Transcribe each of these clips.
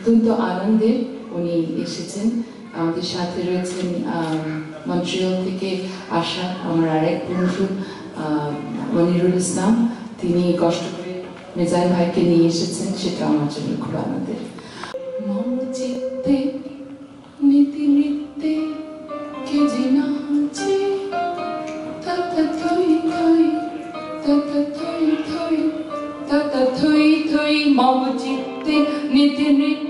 অত্যন্ত আনন্দের উনি এসেছেন। আমাদের সাথে রয়েছেন মন্ট্রিয়াল থেকে আসা আমার আরেক বন্ধু মনিরুল ইসলাম। তিনি কষ্ট করে মেজাই ভাইকে নিয়ে এসেছেন, সেটা আমার জন্য খুব আনন্দের। মম চিত্তে নীতি নৃত্যে কে যে নাচে থই থই থই মম নীতি নৃত্যে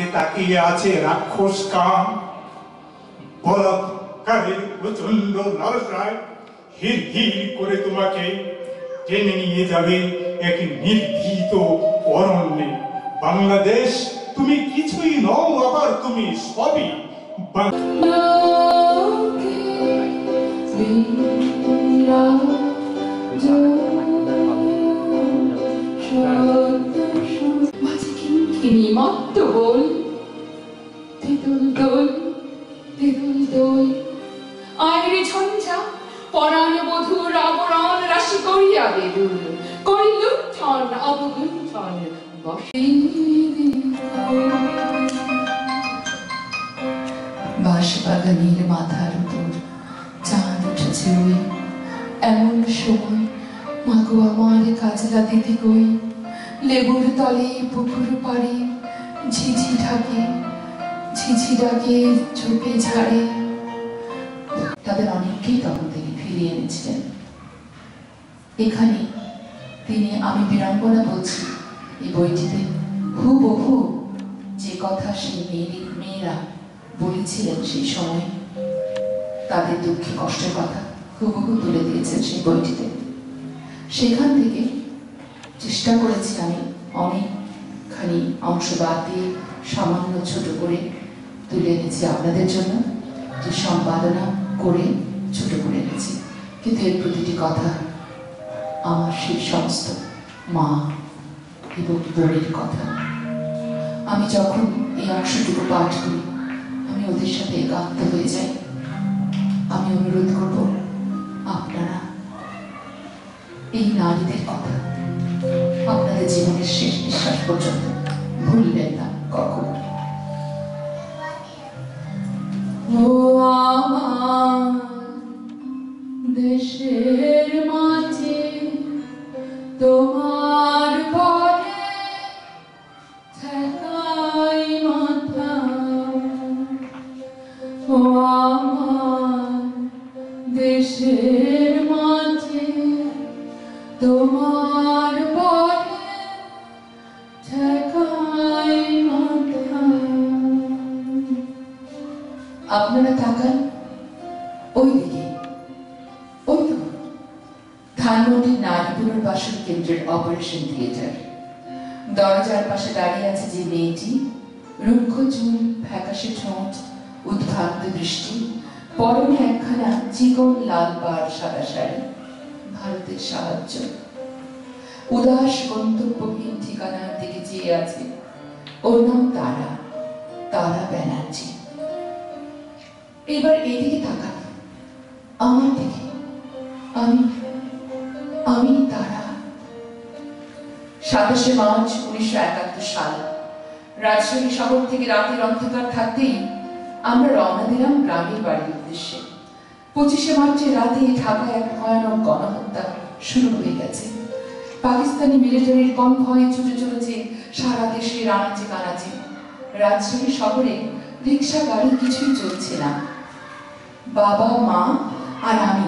দিকে তাকিয়ে আছে রাক্ষস কাম। করে তোমাকে টেনে নিয়ে যাবে এক নির্ভীত অরণ্যে। বাংলাদেশ, তুমি কিছুই নও আবার, তুমি সবই বাং- কিনকিনি মত্ত বল তেঁতুল দোল তেঁতুল দোল আইরে ঝঞ্ঝা পরাণ বধুর আবরণ রাশি করিয়া বেদুল করি অবগুণ্ঠন বসে মাথার উপর চাঁদ উঠেছে ওই এমন সময় মাগো আমার কাজলা দিদি কই লেবুর তলে, পুকুর পাড়ে, ঝিঝি ঢাকে, ঝিঝি ডাকে ঝোপে ঝাড়ে। তাদের অনেককেই তখন তিনি ফিরিয়ে এনেছিলেন। এখানে তিনি আমি বিড়ম্বনা বলছি, এই বইটিতে হুবহু যে কথা সেই মেয়ের মেয়েরা বলেছিলেন সেই সময়, তাদের দুঃখে কষ্টের কথা হুবহু তুলে দিয়েছেন সেই বইটিতে। সেখান থেকে চেষ্টা করেছি আমি অনেকখানি অংশ বাদ দিয়ে সামান্য ছোট করে তুলে এনেছি আপনাদের জন্য। যে সম্পাদনা করে ছোট করে এনেছি। কিন্তু এর প্রতিটি কথা আমার সেই সমস্ত মা এবং বোনের কথা। আমি যখন এই অংশটুকু পাঠ করি, আমি ওদের সাথে একান্ত হয়ে যাই। আমি অনুরোধ করব, আপনারা এই নারীদের কথা আপনাদের জীবনের শেষ নিঃশ্বাস পর্যন্ত ভুলবেন না কখনো দেশের মাঝে তোমার পরে ঠেকাই মাথা। ও আমার দেশের আপনারা তাকান। ওই দিকে। ওই তো। ধানমন্ডির নারী পুনর্বাসন কেন্দ্রের অপারেশন থিয়েটার দরজার পাশে দাঁড়িয়ে আছে যে মেয়েটি রুক্ষ চুল ফ্যাকাশে ঠোঁট উদ্ভ্রান্ত দৃষ্টি, পরনে একখানা চিকন লাল বার সাদা শাড়ি। ভারতের সাহায্য। উদাস গন্তব্যহীন ঠিকানার দিকে চেয়ে আছে। ওর নাম তারা। তারা ব্যানার্জি। এবার এদিকে তাকান। আমার দিকে। আমি আমি তারা। সাতাশে মার্চ উনিশশো একাত্তর সাল। রাজশাহী শহর থেকে রাতের অন্ধকার থাকতেই আমরা রওনা দিলাম গ্রামের বাড়ির উদ্দেশ্যে। পঁচিশে মার্চে রাতে ঢাকায় এক ভয়ানক গণহত্যা শুরু হয়ে গেছে। পাকিস্তানি মিলিটারির কম ভয়ে ছুটে চলেছে সারা দেশের আনাচে কানাচে। রাজশাহী শহরে রিক্সা গাড়ি কিছুই চলছে না। বাবা, মা আর আমি।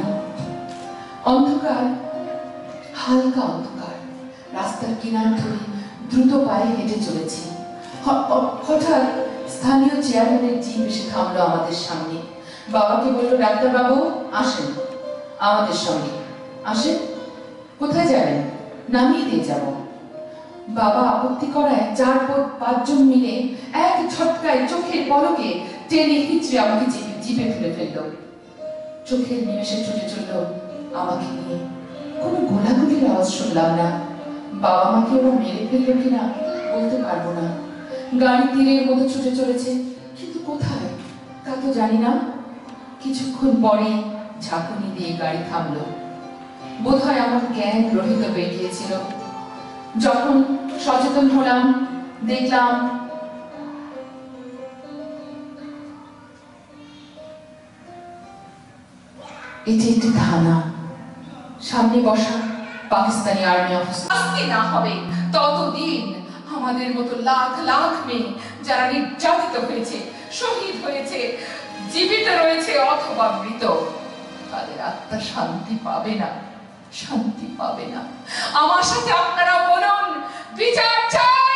অন্ধকার, হালকা অন্ধকার। রাস্তার কিনার ধরে দ্রুত পায়ে হেঁটে চলেছি। হঠাৎ স্থানীয় চেয়ারম্যানের জিপ এসে থামলো আমাদের সামনে। বাবাকে বলল ডাক্তার বাবু আসেন। আমাদের সঙ্গে। আসেন? কোথায় যাবেন? নামিয়ে দিয়ে যাব। বাবা আপত্তি করায় চার পাঁচজন মিলে এক ঝটকায় চোখের পলকে টেনে হিচড়ে আমাকে জিপে জিপে ফেলে ফেলল। চোখের নিমেষে ছুটে চলল আমাকে নিয়ে। কোনো গোলাগুলির আওয়াজ শুনলাম না। বাবা মাকে ওরা মেরে ফেলল কিনা বলতে পারব না। গাড়ি তীরের মতো ছুটে চলেছে, কিন্তু কোথায়? তা তো জানি না। কিছুক্ষণ পরে ঝাঁকুনি দিয়ে গাড়ি থামলো। বোধহয় আমার জ্ঞান রহিত বেরিয়েছিল যখন সচেতন হলাম, দেখলাম এটি একটি থানা সামনে বসা পাকিস্তানি আর্মি অফিসার। না হবে। ততদিন আমাদের মতো লাখ লাখ মেয়ে যারা নির্যাতিত হয়েছে, শহীদ হয়েছে, জীবিত রয়েছে অথবা মৃত, তাদের আত্মা শান্তি পাবে না, শান্তি পাবে না। আমার সাথে আপনারা বলুন, বিচার চাই!